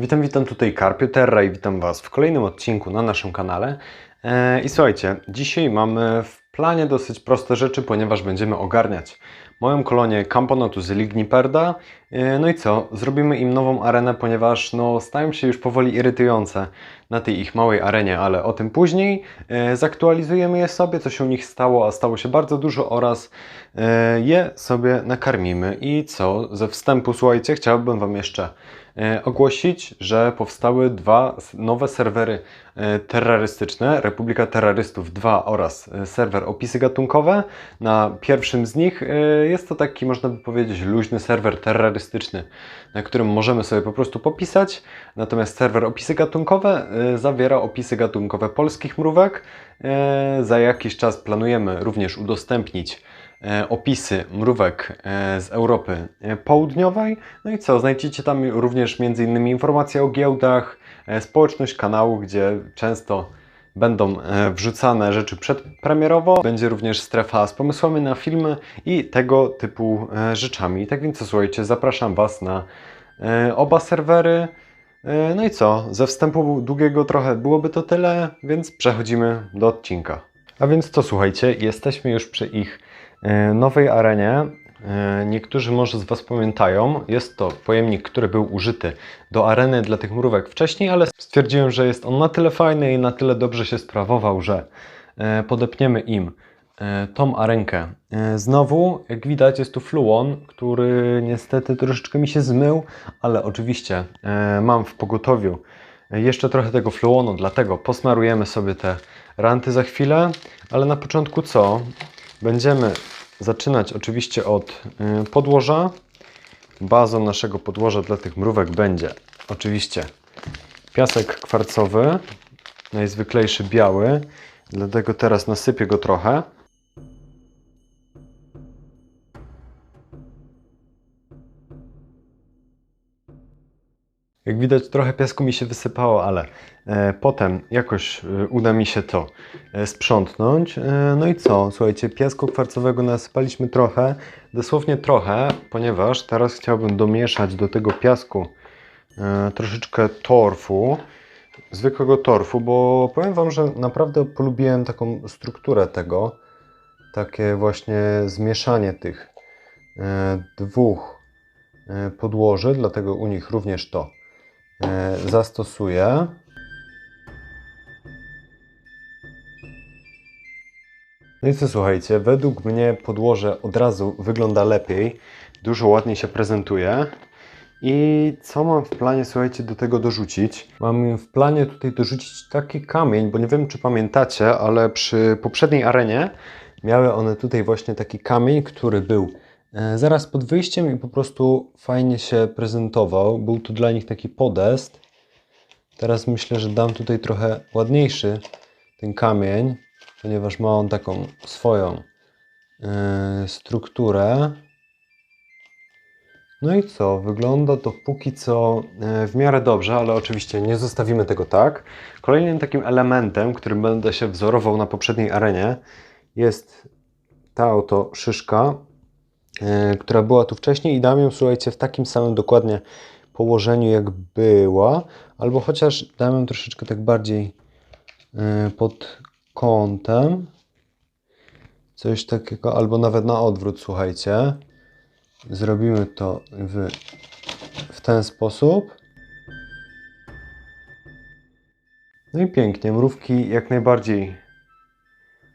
Witam, witam tutaj Carpio Terra i witam Was w kolejnym odcinku na naszym kanale. E, I słuchajcie, dzisiaj mamy w planie dosyć proste rzeczy, ponieważ będziemy ogarniać moją kolonię Camponotus ligniperda. E, No i co? Zrobimy im nową arenę, ponieważ no, stają się już powoli irytujące na tej ich małej arenie, ale o tym później. E, Zaktualizujemy je sobie, co się u nich stało, a stało się bardzo dużo oraz je sobie nakarmimy. I co? Ze wstępu, słuchajcie, chciałbym Wam jeszcze ogłosić, że powstały dwa nowe serwery e, terrorystyczne, Republika Terrorystów 2 oraz e, serwer Opisy Gatunkowe. Na pierwszym z nich e, jest to taki, można by powiedzieć, luźny serwer terrorystyczny, na którym możemy sobie po prostu popisać. Natomiast serwer Opisy Gatunkowe e, zawiera opisy gatunkowe polskich mrówek. E, Za jakiś czas planujemy również udostępnić e, opisy mrówek e, z Europy e, Południowej. No i co, znajdziecie tam również m.in. informacje o giełdach, e, społeczność kanału, gdzie często będą e, wrzucane rzeczy przedpremierowo. Będzie również strefa z pomysłami na filmy i tego typu e, rzeczami. Tak więc słuchajcie, zapraszam Was na e, oba serwery. E, No i co, ze wstępu długiego trochę byłoby to tyle, więc przechodzimy do odcinka. A więc to słuchajcie, jesteśmy już przy ich e, nowej arenie. E, Niektórzy może z Was pamiętają, jest to pojemnik, który był użyty do areny dla tych mrówek wcześniej, ale stwierdziłem, że jest on na tyle fajny i na tyle dobrze się sprawował, że e, podepniemy im e, tą arenkę. E, Znowu, jak widać, jest tu fluon, który niestety troszeczkę mi się zmył, ale oczywiście e, mam w pogotowiu jeszcze trochę tego fluonu, dlatego posmarujemy sobie te ranty za chwilę, ale na początku co? Będziemy zaczynać oczywiście od y, podłoża. Bazą naszego podłoża dla tych mrówek będzie oczywiście piasek kwarcowy, najzwyklejszy biały, dlatego teraz nasypię go trochę. Jak widać, trochę piasku mi się wysypało, ale e, potem jakoś e, uda mi się to e, sprzątnąć. No i co? Słuchajcie, piasku kwarcowego nasypaliśmy trochę, dosłownie trochę, ponieważ teraz chciałbym domieszać do tego piasku troszeczkę torfu, zwykłego torfu, bo powiem Wam, że naprawdę polubiłem taką strukturę tego, takie właśnie zmieszanie tych dwóch podłoży, dlatego u nich również to zastosuję. No i co słuchajcie, według mnie podłoże od razu wygląda lepiej, dużo ładniej się prezentuje. I co mam w planie, słuchajcie, do tego dorzucić? Mam w planie tutaj dorzucić taki kamień, bo nie wiem, czy pamiętacie, ale przy poprzedniej arenie miały one tutaj właśnie taki kamień, który był e, zaraz pod wyjściem i po prostu fajnie się prezentował. Był to dla nich taki podest. Teraz myślę, że dam tutaj trochę ładniejszy ten kamień, ponieważ ma on taką swoją e, strukturę. No i co? Wygląda to póki co e, w miarę dobrze, ale oczywiście nie zostawimy tego tak. Kolejnym takim elementem, którym będę się wzorował na poprzedniej arenie, jest ta oto szyszka, e, która była tu wcześniej i dam ją, słuchajcie, w takim samym dokładnie położeniu jak była, albo chociaż dam ją troszeczkę tak bardziej e, pod kątem. Coś takiego, albo nawet na odwrót, słuchajcie. Zrobimy to w, w ten sposób. No i pięknie, mrówki jak najbardziej.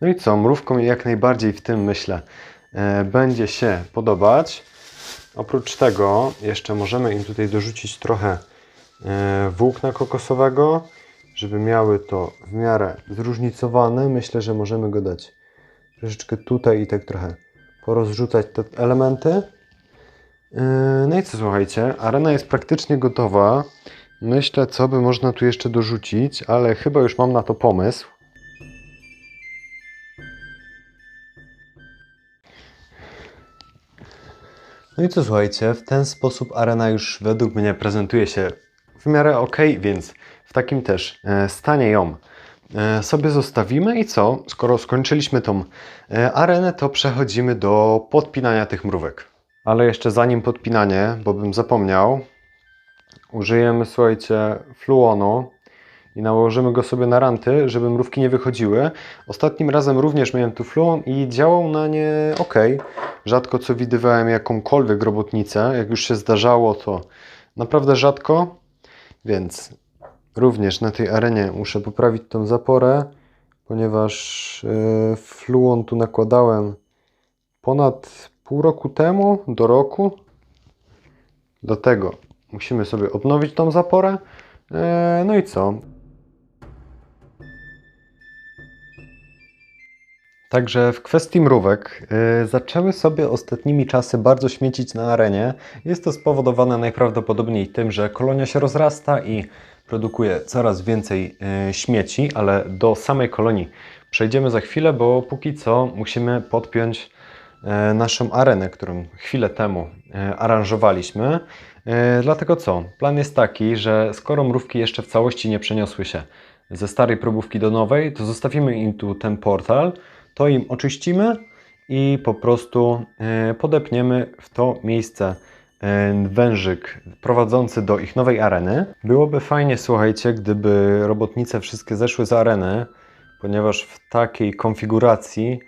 No i co, mrówkom jak najbardziej w tym myślę e, będzie się podobać. Oprócz tego jeszcze możemy im tutaj dorzucić trochę e, włókna kokosowego, żeby miały to w miarę zróżnicowane. Myślę, że możemy go dać troszeczkę tutaj i tak trochę porozrzucać te elementy. Yy, No i co słuchajcie, arena jest praktycznie gotowa. Myślę, co by można tu jeszcze dorzucić, ale chyba już mam na to pomysł. No i co słuchajcie, w ten sposób arena już według mnie prezentuje się w miarę ok, więc w takim też e, stanie ją e, sobie zostawimy i co? Skoro skończyliśmy tą e, arenę, to przechodzimy do podpinania tych mrówek. Ale jeszcze zanim podpinanie, bo bym zapomniał, użyjemy, słuchajcie, fluonu i nałożymy go sobie na ranty, żeby mrówki nie wychodziły. Ostatnim razem również miałem tu fluon i działał na nie ok. Rzadko co widywałem jakąkolwiek robotnicę. Jak już się zdarzało, to naprawdę rzadko. Więc również na tej arenie muszę poprawić tą zaporę, ponieważ yy, fluon tu nakładałem ponad pół roku temu, do roku. Dlatego musimy sobie odnowić tą zaporę. E, No i co? Także w kwestii mrówek y, zaczęły sobie ostatnimi czasy bardzo śmiecić na arenie. Jest to spowodowane najprawdopodobniej tym, że kolonia się rozrasta i produkuje coraz więcej y, śmieci, ale do samej kolonii przejdziemy za chwilę, bo póki co musimy podpiąć y, naszą arenę, którą chwilę temu aranżowaliśmy. Dlatego co? Plan jest taki, że skoro mrówki jeszcze w całości nie przeniosły się ze starej probówki do nowej, to zostawimy im tu ten portal, to im oczyścimy i po prostu e, podepniemy w to miejsce e, wężyk prowadzący do ich nowej areny. Byłoby fajnie, słuchajcie, gdyby robotnice wszystkie zeszły z areny, ponieważ w takiej konfiguracji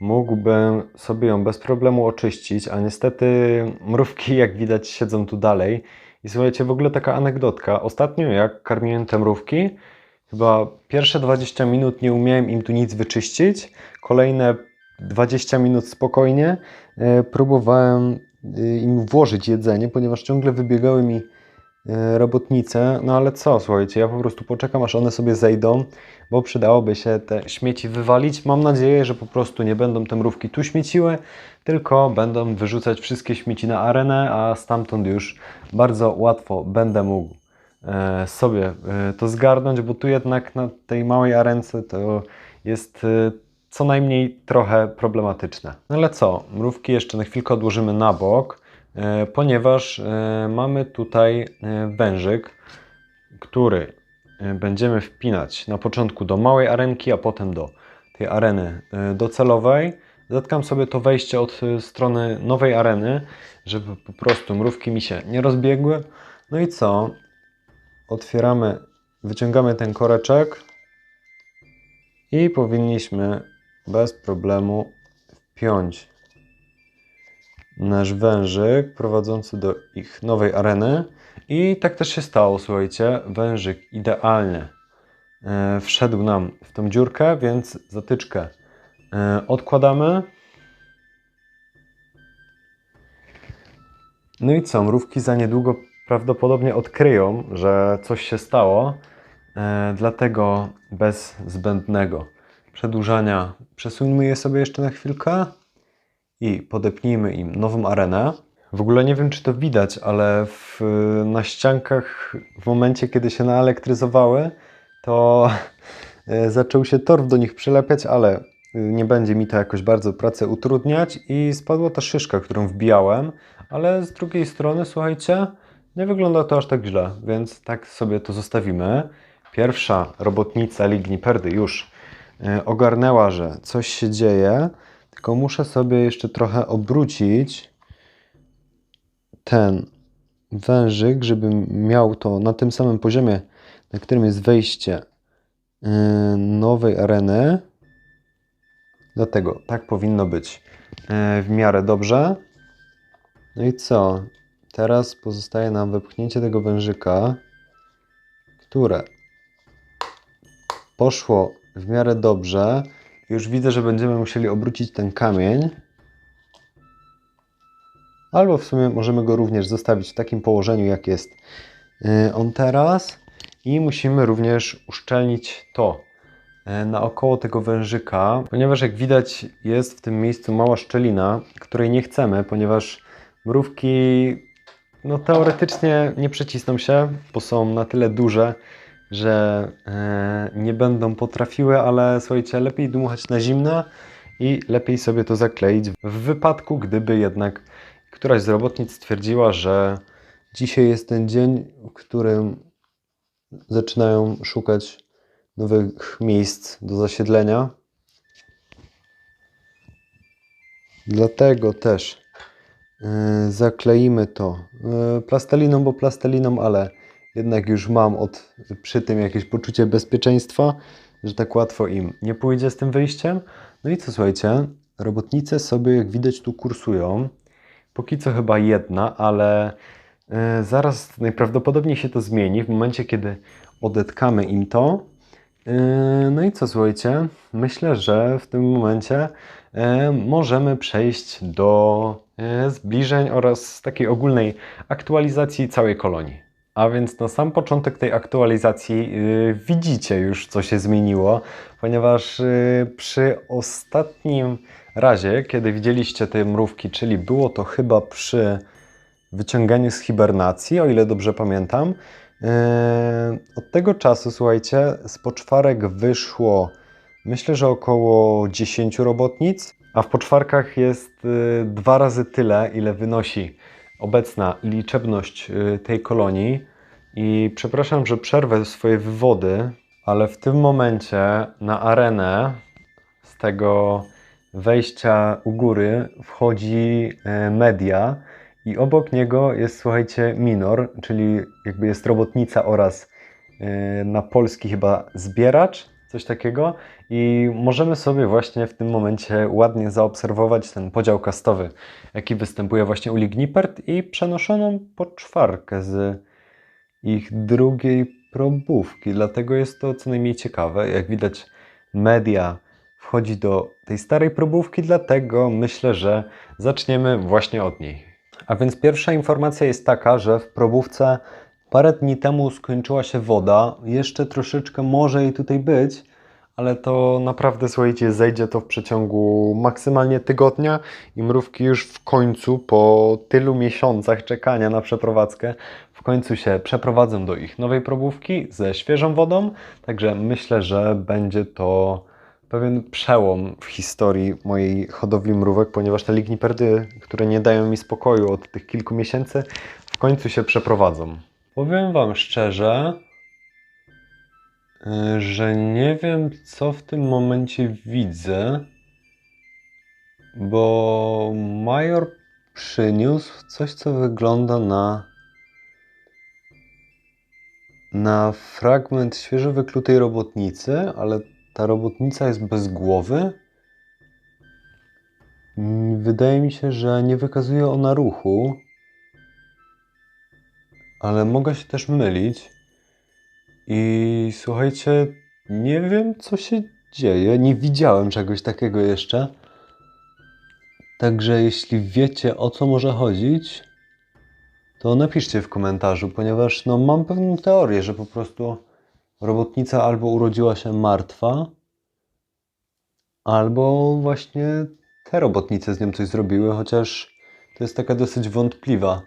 mógłbym sobie ją bez problemu oczyścić, a niestety mrówki, jak widać, siedzą tu dalej. I słuchajcie, w ogóle taka anegdotka. Ostatnio, jak karmiłem te mrówki, Chyba pierwsze 20 minut nie umiałem im tu nic wyczyścić. Kolejne 20 minut spokojnie e, próbowałem e, im włożyć jedzenie, ponieważ ciągle wybiegały mi e, robotnice. No ale co, słuchajcie, ja po prostu poczekam, aż one sobie zejdą, bo przydałoby się te śmieci wywalić. Mam nadzieję, że po prostu nie będą te mrówki tu śmieciły, tylko będą wyrzucać wszystkie śmieci na arenę, a stamtąd już bardzo łatwo będę mógł sobie e, to zgarnąć, bo tu jednak na tej małej arence to jest e, co najmniej trochę problematyczne. No ale co, mrówki jeszcze na chwilkę odłożymy na bok, e, ponieważ e, mamy tutaj e, wężyk, który e, będziemy wpinać na początku do małej arenki, a potem do tej areny e, docelowej. Zatkam sobie to wejście od e, strony nowej areny, żeby po prostu mrówki mi się nie rozbiegły. No i co? Otwieramy, wyciągamy ten koreczek i powinniśmy bez problemu wpiąć nasz wężyk prowadzący do ich nowej areny. I tak też się stało, słuchajcie. Wężyk idealnie e, wszedł nam w tą dziurkę, więc zatyczkę e, odkładamy. No i co, mrówki za niedługo prawdopodobnie odkryją, że coś się stało, e, dlatego bez zbędnego przedłużania przesuńmy je sobie jeszcze na chwilkę i podepnijmy im nową arenę. W ogóle nie wiem, czy to widać, ale w, na ściankach w momencie, kiedy się naelektryzowały, to e, zaczął się torf do nich przylepiać, ale y, nie będzie mi to jakoś bardzo pracę utrudniać i spadła ta szyszka, którą wbijałem, ale z drugiej strony, słuchajcie, nie wygląda to aż tak źle, więc tak sobie to zostawimy. Pierwsza robotnica Ligniperdy już e, ogarnęła, że coś się dzieje, tylko muszę sobie jeszcze trochę obrócić ten wężyk, żebym miał to na tym samym poziomie, na którym jest wejście yy, nowej areny. Dlatego tak powinno być yy, w miarę dobrze. No i co? Teraz pozostaje nam wepchnięcie tego wężyka, które poszło w miarę dobrze. Już widzę, że będziemy musieli obrócić ten kamień. Albo w sumie możemy go również zostawić w takim położeniu, jak jest yy, on teraz. I musimy również uszczelnić to yy, naokoło tego wężyka, ponieważ jak widać jest w tym miejscu mała szczelina, której nie chcemy, ponieważ mrówki no, teoretycznie nie przecisną się, bo są na tyle duże, że e, nie będą potrafiły, ale słuchajcie, lepiej dmuchać na zimno i lepiej sobie to zakleić w wypadku, gdyby jednak któraś z robotnic stwierdziła, że dzisiaj jest ten dzień, w którym zaczynają szukać nowych miejsc do zasiedlenia. Dlatego też zakleimy to e, plasteliną, bo plasteliną, ale jednak już mam od, przy tym jakieś poczucie bezpieczeństwa, że tak łatwo im nie pójdzie z tym wyjściem. No i co słuchajcie, robotnice sobie jak widać tu kursują. Póki co chyba jedna, ale e, zaraz najprawdopodobniej się to zmieni w momencie, kiedy odetkamy im to. No i co słuchajcie, myślę, że w tym momencie możemy przejść do zbliżeń oraz takiej ogólnej aktualizacji całej kolonii. A więc na sam początek tej aktualizacji y, widzicie już, co się zmieniło, ponieważ y, przy ostatnim razie, kiedy widzieliście te mrówki, czyli było to chyba przy wyciąganiu z hibernacji, o ile dobrze pamiętam, y, od tego czasu, słuchajcie, z poczwarek wyszło myślę, że około 10 robotnic, a w poczwarkach jest y, dwa razy tyle, ile wynosi obecna liczebność y, tej kolonii. I przepraszam, że przerwę swoje wywody, ale w tym momencie na arenę z tego wejścia u góry wchodzi e, media i obok niego jest, słuchajcie, minor, czyli jakby jest robotnica oraz na polski chyba zbieracz, coś takiego. I możemy sobie właśnie w tym momencie ładnie zaobserwować ten podział kastowy, jaki występuje właśnie u Lignipert i przenoszoną poczwarkę z ich drugiej probówki. Dlatego jest to co najmniej ciekawe. Jak widać, media wchodzi do tej starej probówki, dlatego myślę, że zaczniemy właśnie od niej. A więc pierwsza informacja jest taka, że w probówce parę dni temu skończyła się woda. Jeszcze troszeczkę może jej tutaj być, ale to naprawdę, słuchajcie, zejdzie to w przeciągu maksymalnie tygodnia i mrówki już w końcu, po tylu miesiącach czekania na przeprowadzkę, w końcu się przeprowadzą do ich nowej probówki ze świeżą wodą. Także myślę, że będzie to pewien przełom w historii mojej hodowli mrówek, ponieważ te ligniperdy, które nie dają mi spokoju od tych kilku miesięcy, w końcu się przeprowadzą. Powiem Wam szczerze, że nie wiem, co w tym momencie widzę, bo Major przyniósł coś, co wygląda na na fragment świeżo wyklutej robotnicy, ale ta robotnica jest bez głowy. Wydaje mi się, że nie wykazuje ona ruchu, ale mogę się też mylić. I słuchajcie, nie wiem co się dzieje. Nie widziałem czegoś takiego jeszcze. Także jeśli wiecie o co może chodzić, to napiszcie w komentarzu, ponieważ no, mam pewną teorię, że po prostu robotnica albo urodziła się martwa, albo właśnie te robotnice z nią coś zrobiły, chociaż to jest taka dosyć wątpliwa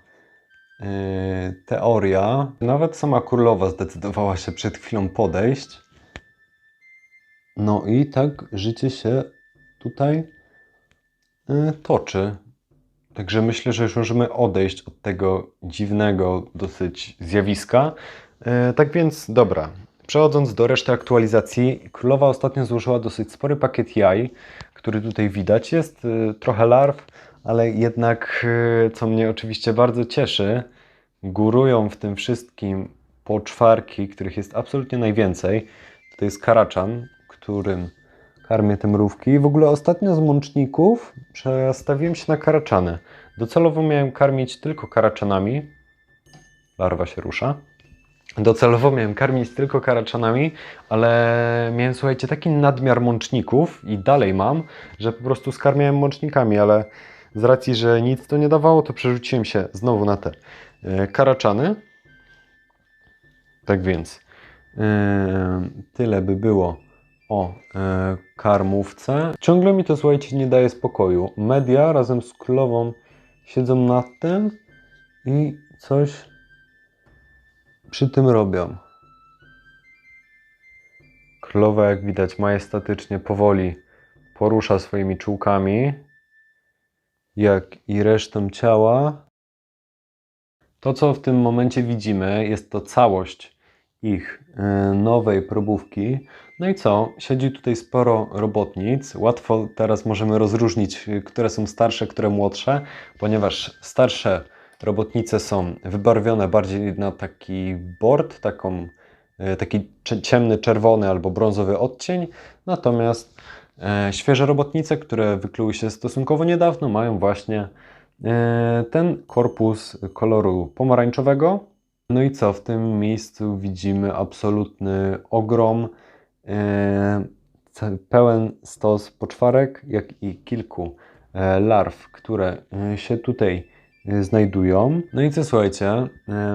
teoria. Nawet sama królowa zdecydowała się przed chwilą podejść. No i tak życie się tutaj yy, toczy. Także myślę, że już możemy odejść od tego dziwnego dosyć zjawiska. E, tak więc, dobra. Przechodząc do reszty aktualizacji, królowa ostatnio złożyła dosyć spory pakiet jaj, który tutaj widać. Jest trochę larw, ale jednak, e, co mnie oczywiście bardzo cieszy, górują w tym wszystkim poczwarki, których jest absolutnie najwięcej. To jest karaczan, którym karmię te mrówki. W ogóle ostatnio z mączników przestawiłem się na karaczany. Docelowo miałem karmić tylko karaczanami. Larwa się rusza. Docelowo miałem karmić tylko karaczanami, ale miałem, słuchajcie, taki nadmiar mączników i dalej mam, że po prostu skarmiałem mącznikami, ale z racji, że nic to nie dawało, to przerzuciłem się znowu na te e, karaczany. Tak więc e, tyle by było o e, karmówce. Ciągle mi to, słuchajcie, nie daje spokoju. Media razem z królową siedzą nad tym i coś przy tym robią. Królowa, jak widać, majestatycznie, powoli porusza swoimi czułkami, jak i resztą ciała. To, co w tym momencie widzimy, jest to całość ich y, nowej probówki. No i co? Siedzi tutaj sporo robotnic. Łatwo teraz możemy rozróżnić, y, które są starsze, które młodsze, ponieważ starsze robotnice są wybarwione bardziej na taki board, taką, e, taki cie- ciemny czerwony albo brązowy odcień, natomiast świeże robotnice, które wykluły się stosunkowo niedawno, mają właśnie e, ten korpus koloru pomarańczowego. No i co, w tym miejscu widzimy absolutny ogrom, e, pełen stos poczwarek, jak i kilku e, larw, które e, się tutaj e, znajdują. No i co słuchajcie, e,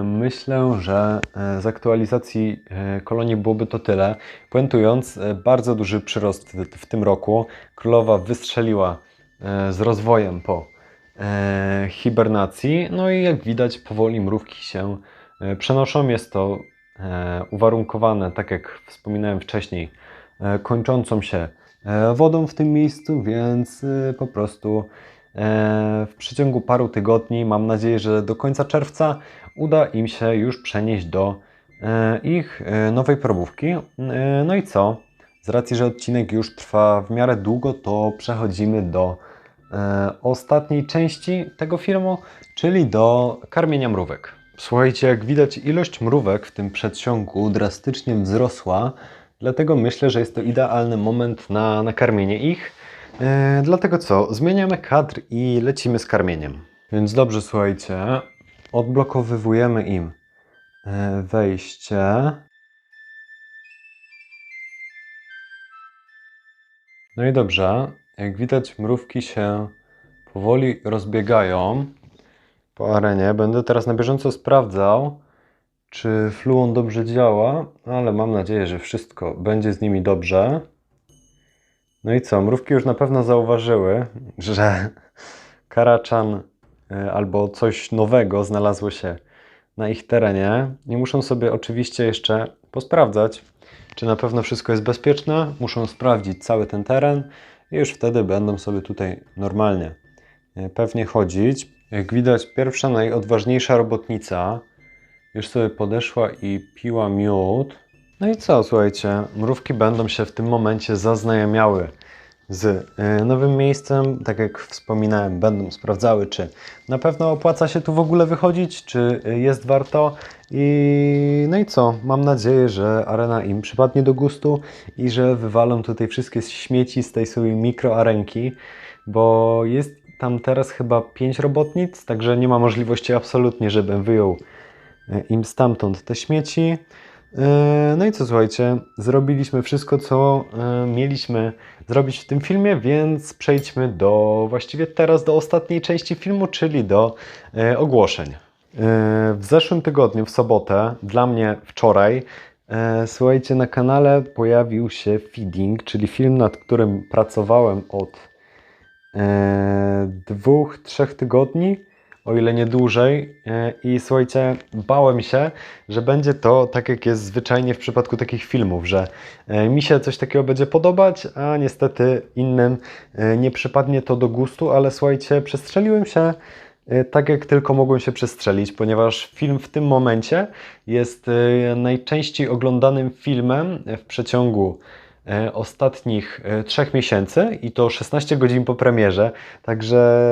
myślę, że e, z aktualizacji e, kolonii byłoby to tyle. Puentując, e, bardzo duży przyrost w, tym roku. Królowa wystrzeliła e, z rozwojem po e, hibernacji. No i jak widać, powoli mrówki się e, przenoszą. Jest to e, uwarunkowane, tak jak wspominałem wcześniej, e, kończącą się e, wodą w tym miejscu, więc e, po prostu e, w przeciągu paru tygodni, mam nadzieję, że do końca czerwca, uda im się już przenieść do e, ich e, nowej probówki. E, No i co? Z racji, że odcinek już trwa w miarę długo, to przechodzimy do e, ostatniej części tego filmu, czyli do karmienia mrówek. Słuchajcie, jak widać, ilość mrówek w tym przedsionku drastycznie wzrosła, dlatego myślę, że jest to idealny moment na nakarmienie ich. E, dlatego co? Zmieniamy kadr i lecimy z karmieniem. Więc dobrze, słuchajcie, odblokowywujemy im e, wejście. No i dobrze, jak widać, mrówki się powoli rozbiegają po arenie. Będę teraz na bieżąco sprawdzał, czy fluon dobrze działa, ale mam nadzieję, że wszystko będzie z nimi dobrze. No i co? Mrówki już na pewno zauważyły, że karaczan y, albo coś nowego znalazło się na ich terenie i muszą sobie oczywiście jeszcze posprawdzać, czy na pewno wszystko jest bezpieczne. Muszą sprawdzić cały ten teren i już wtedy będą sobie tutaj normalnie y, pewnie chodzić. Jak widać, pierwsza, najodważniejsza robotnica już sobie podeszła i piła miód. No i co, słuchajcie, mrówki będą się w tym momencie zaznajamiały z y, nowym miejscem. Tak jak wspominałem, będą sprawdzały, czy na pewno opłaca się tu w ogóle wychodzić, czy y, jest warto. I no i co? Mam nadzieję, że arena im przypadnie do gustu i że wywalą tutaj wszystkie śmieci z tej swojej mikroarenki, bo jest tam teraz chyba 5 robotnic, także nie ma możliwości absolutnie, żebym wyjął e, im stamtąd te śmieci. E, No i co słuchajcie, zrobiliśmy wszystko, co e, mieliśmy zrobić w tym filmie, więc przejdźmy do właściwie teraz do ostatniej części filmu, czyli do e, ogłoszeń. W zeszłym tygodniu, w sobotę, dla mnie wczoraj, słuchajcie, na kanale pojawił się Feeding, czyli film, nad którym pracowałem od dwóch, trzech tygodni, o ile nie dłużej. E, I słuchajcie, bałem się, że będzie to tak, jak jest zwyczajnie w przypadku takich filmów, że e, mi się coś takiego będzie podobać, a niestety innym e, nie przypadnie to do gustu, ale słuchajcie, przestrzeliłem się tak, jak tylko mogłem się przestrzelić, ponieważ film w tym momencie jest najczęściej oglądanym filmem w przeciągu ostatnich e, trzech miesięcy i to 16 godzin po premierze, także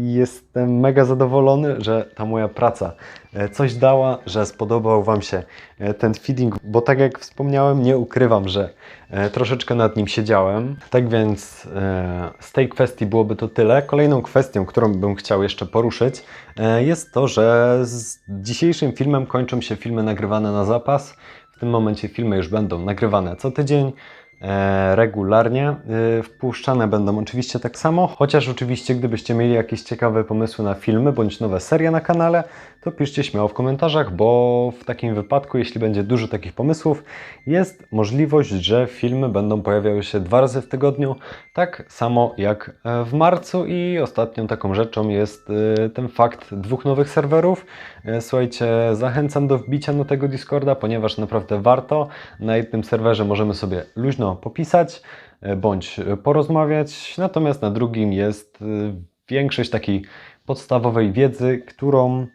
jestem mega zadowolony, że ta moja praca e, coś dała, że spodobał Wam się e, ten feeding, bo tak jak wspomniałem, nie ukrywam, że e, troszeczkę nad nim siedziałem. Tak więc e, z tej kwestii byłoby to tyle. Kolejną kwestią, którą bym chciał jeszcze poruszyć, e, jest to, że z dzisiejszym filmem kończą się filmy nagrywane na zapas. W tym momencie filmy już będą nagrywane co tydzień. E, regularnie. E, wpuszczane będą oczywiście tak samo, chociaż oczywiście gdybyście mieli jakieś ciekawe pomysły na filmy bądź nowe serie na kanale, to piszcie śmiało w komentarzach, bo w takim wypadku, jeśli będzie dużo takich pomysłów, jest możliwość, że filmy będą pojawiały się dwa razy w tygodniu, tak samo jak e, w marcu i ostatnią taką rzeczą jest e, ten fakt dwóch nowych serwerów. E, Słuchajcie, zachęcam do wbicia na tego Discorda, ponieważ naprawdę warto. Na jednym serwerze możemy sobie luźno popisać bądź porozmawiać, natomiast na drugim jest większość takiej podstawowej wiedzy, którą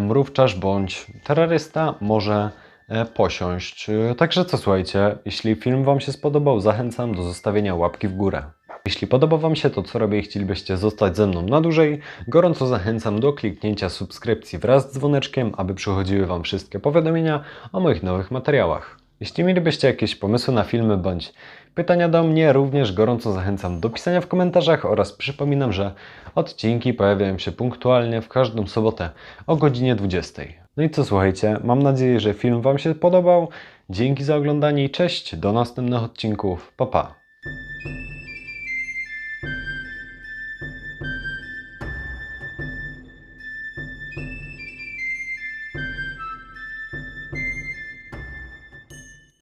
mrówczarz bądź terrorysta może e, posiąść. E, Także co słuchajcie, jeśli film Wam się spodobał, zachęcam do zostawienia łapki w górę. Jeśli podoba Wam się to, co robię i chcielibyście zostać ze mną na dłużej, gorąco zachęcam do kliknięcia subskrypcji wraz z dzwoneczkiem, aby przychodziły Wam wszystkie powiadomienia o moich nowych materiałach. Jeśli mielibyście jakieś pomysły na filmy bądź pytania do mnie, również gorąco zachęcam do pisania w komentarzach oraz przypominam, że odcinki pojawiają się punktualnie w każdą sobotę o godzinie 20. No i co słuchajcie, mam nadzieję, że film Wam się podobał. Dzięki za oglądanie i cześć, do następnych odcinków. Pa pa.